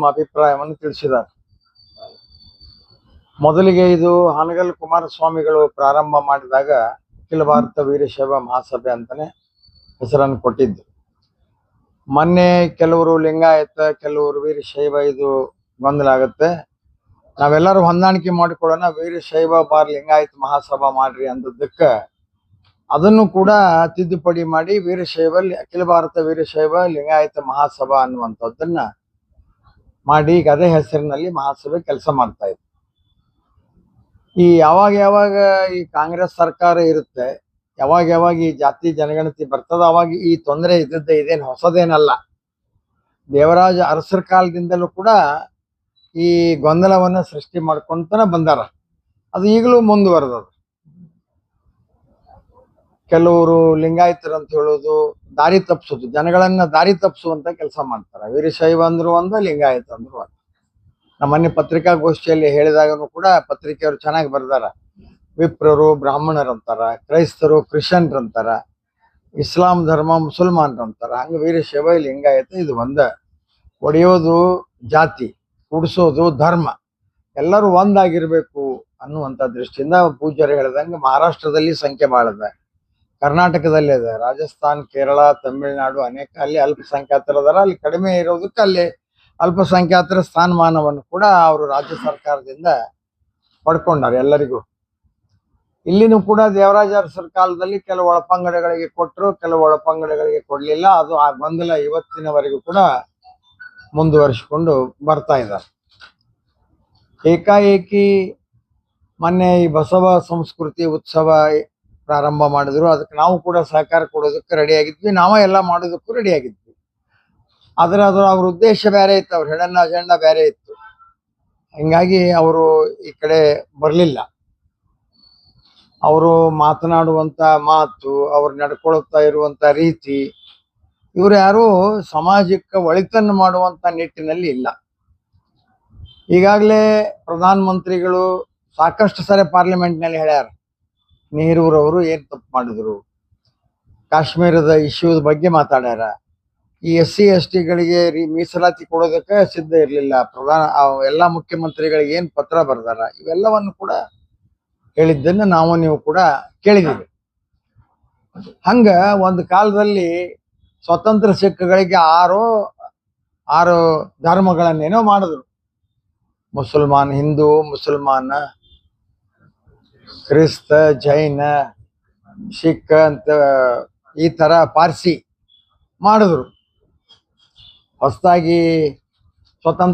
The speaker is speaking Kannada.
ತಮ್ಮ ಅಭಿಪ್ರಾಯವನ್ನು ತಿಳಿಸಿದ್ದಾರೆ. ಮೊದಲಿಗೆ ಇದು ಹಾನಗಲ್ ಕುಮಾರಸ್ವಾಮಿಗಳು ಪ್ರಾರಂಭ ಮಾಡಿದಾಗ ಅಖಿಲ ಭಾರತ ವೀರಶೈವ ಮಹಾಸಭೆ ಅಂತಾನೆ ಹೆಸರನ್ನು ಕೊಟ್ಟಿದ್ದು. ಮೊನ್ನೆ ಕೆಲವರು ಲಿಂಗಾಯತ, ಕೆಲವರು ವೀರಶೈವ ಇದು ಗೊಂದಲ ನಾವೆಲ್ಲರೂ ಹೊಂದಾಣಿಕೆ ಮಾಡಿಕೊಳ್ಳೋಣ, ವೀರಶೈವ ಬಾರ್ ಲಿಂಗಾಯತ ಮಹಾಸಭಾ ಮಾಡ್ರಿ ಅಂದದ್ದಕ್ಕೆ ಅದನ್ನು ಕೂಡ ತಿದ್ದುಪಡಿ ಮಾಡಿ ವೀರಶೈವ, ಅಖಿಲ ಭಾರತ ವೀರಶೈವ ಲಿಂಗಾಯತ ಮಹಾಸಭಾ ಅನ್ನುವಂಥದ್ದನ್ನ ಮಾಡಿ ಈಗ ಅದೇ ಹೆಸರಿನಲ್ಲಿ ಮಹಾಸಭೆ ಕೆಲಸ ಮಾಡ್ತಾ ಇದೆ ಈ ಯಾವಾಗ ಯಾವಾಗ ಈ ಕಾಂಗ್ರೆಸ್ ಸರ್ಕಾರ ಇರುತ್ತೆ, ಯಾವಾಗ ಯಾವಾಗ ಈ ಜಾತಿ ಜನಗಣತಿ ಬರ್ತದ ಅವಾಗ ಈ ತೊಂದರೆ ಇದ್ದದ್ದೇ ಇದೇನು ಹೊಸದೇನಲ್ಲ. ದೇವರಾಜ ಅರಸರ ಕಾಲದಿಂದಲೂ ಕೂಡ ಈ ಗೊಂದಲವನ್ನ ಸೃಷ್ಟಿ ಮಾಡ್ಕೊಂತನ ಬಂದಾರ. ಅದು ಈಗಲೂ ಮುಂದುವರೆದದ ಕೆಲವರು ಲಿಂಗಾಯತರು ಅಂತ ಹೇಳೋದು ದಾರಿ ತಪ್ಪಿಸೋದು ಜನಗಳನ್ನ ದಾರಿ ತಪ್ಪಿಸುವಂತ ಕೆಲಸ ಮಾಡ್ತಾರೆ. ವೀರಶೈವ ಅಂದ್ರು ಒಂದ, ಲಿಂಗಾಯತ ಅಂದ್ರು ಒಂದ. ನಮ್ಮ ಮೊನ್ನೆ ಪತ್ರಿಕಾಗೋಷ್ಠಿಯಲ್ಲಿ ಹೇಳಿದಾಗನು ಕೂಡ ಪತ್ರಿಕೆಯವರು ಚೆನ್ನಾಗಿ ಬರ್ದಾರ. ವಿಪ್ರರು ಬ್ರಾಹ್ಮಣರು ಅಂತಾರ ಕ್ರೈಸ್ತರು ಕ್ರಿಶ್ಚಿಯನ್ರು ಅಂತಾರ ಇಸ್ಲಾಂ ಧರ್ಮ ಮುಸಲ್ಮಾನ್ರು ಅಂತಾರ ಹಂಗ ವೀರಶೈವ, ಲಿಂಗಾಯತ ಇದು ಒಂದ. ಒಡೆಯೋದು ಜಾತಿ, ಕುಡಿಸೋದು ಧರ್ಮ. ಎಲ್ಲರೂ ಒಂದಾಗಿರ್ಬೇಕು ಅನ್ನುವಂಥ ದೃಷ್ಟಿಯಿಂದ ಪೂಜ್ಯರು ಹೇಳ್ದಂಗೆ ಮಹಾರಾಷ್ಟ್ರದಲ್ಲಿ ಸಂಖ್ಯೆ ಬಾಳದ. ಕರ್ನಾಟಕದಲ್ಲಿ ಅದ ರಾಜಸ್ಥಾನ್, ಕೇರಳ, ತಮಿಳುನಾಡು ಅನೇಕ ಅಲ್ಲಿ ಅಲ್ಪಸಂಖ್ಯಾತರ ಅದಾರ ಅಲ್ಲಿ ಕಡಿಮೆ ಇರೋದಕ್ಕೆ ಅಲ್ಲಿ ಅಲ್ಪಸಂಖ್ಯಾತರ ಸ್ಥಾನಮಾನವನ್ನು ಕೂಡ ಅವರು ರಾಜ್ಯ ಸರ್ಕಾರದಿಂದ ಪಡ್ಕೊಂಡಾರೆ ಎಲ್ಲರಿಗೂ. ಇಲ್ಲಿನೂ ಕೂಡ ದೇವರಾಜ ಅರಸರ ಕಾಲದಲ್ಲಿ ಕೆಲವು ಒಳಪಂಗಡಗಳಿಗೆ ಕೊಟ್ಟರು, ಕೆಲವು ಒಳಪಂಗಡಗಳಿಗೆ ಕೊಡ್ಲಿಲ್ಲ. ಅದು ಆ ಗೊಂದಲ ಇವತ್ತಿನವರೆಗೂ ಕೂಡ ಮುಂದುವರಿಸಿಕೊಂಡು ಬರ್ತಾ ಇದ್ದಾರೆ. ಏಕಾಏಕಿ ಮೊನ್ನೆ ಈ ಬಸವ ಸಂಸ್ಕೃತಿ ಉತ್ಸವ ಪ್ರಾರಂಭ ಮಾಡಿದ್ರು. ಅದಕ್ಕೆ ನಾವು ಕೂಡ ಸಹಕಾರ ಕೊಡೋದಕ್ಕೆ ರೆಡಿ ನಾವೇ ಎಲ್ಲ ಮಾಡೋದಕ್ಕೂ ರೆಡಿ ಆಗಿದ್ವಿ. ಆದ್ರೆ ಅದರ ಅವ್ರ ಉದ್ದೇಶ ಬೇರೆ ಇತ್ತು. ಅವ್ರ ಹೆಡನ್ನ ಅಜೆಂಡ ಬೇರೆ ಇತ್ತು. ಹಿಂಗಾಗಿ ಅವರು ಈ ಕಡೆ ಬರಲಿಲ್ಲ. ಅವರು ಮಾತನಾಡುವಂತ ಮಾತು, ಅವ್ರು ನಡ್ಕೊಳ್ತಾ ಇರುವಂತ ರೀತಿ, ಇವರು ಯಾರು ಸಮಾಜಕ್ಕೆ ಒಳಿತನ್ನು ಮಾಡುವಂತ ನಿಟ್ಟಿನಲ್ಲಿ ಇಲ್ಲ. ಈಗಾಗಲೇ ಪ್ರಧಾನ ಮಂತ್ರಿಗಳು ಸಾಕಷ್ಟು ಸರಿ ಪಾರ್ಲಿಮೆಂಟ್ನಲ್ಲಿ ಹೇಳ್ಯಾರ. ನೆಹರೂರವರು ಏನ್ ತಪ್ಪು ಮಾಡಿದ್ರು? ಕಾಶ್ಮೀರದ ಇಶ್ಯೂದ ಬಗ್ಗೆ ಮಾತಾಡ್ಯಾರ. ಈ ಎಸ್ ಸಿ ಎಸ್ ಟಿಗಳಿಗೆ ಮೀಸಲಾತಿ ಕೊಡೋದಕ್ಕೆ ಸಿದ್ಧ ಇರಲಿಲ್ಲ. ಪ್ರಧಾನ ಎಲ್ಲ ಮುಖ್ಯಮಂತ್ರಿಗಳಿಗೆ ಏನ್ ಪತ್ರ ಬರ್ದಾರ? ಇವೆಲ್ಲವನ್ನು ಕೂಡ ಹೇಳಿದ್ದನ್ನ ನಾವು, ನೀವು ಕೂಡ ಕೇಳಿದೀವಿ ಹಂಗ ಒಂದು ಕಾಲದಲ್ಲಿ ಸ್ವತಂತ್ರ ಸಿಖ್ಗಳಿಗೆ ಆರು ಆರು ಧರ್ಮಗಳನ್ನೇನೋ ಮಾಡಿದ್ರು. ಮುಸಲ್ಮಾನ್ ಹಿಂದೂ, ಮುಸಲ್ಮಾನ ಕ್ರಿಸ್ತ ಜೈನ ಸಿಖ್ ಅಂತ ಈ ತರ ಪಾರ್ಸಿ ಮಾಡಿದ್ರು. ಹೊಸದಾಗಿ ಸ್ವತಂತ್ರ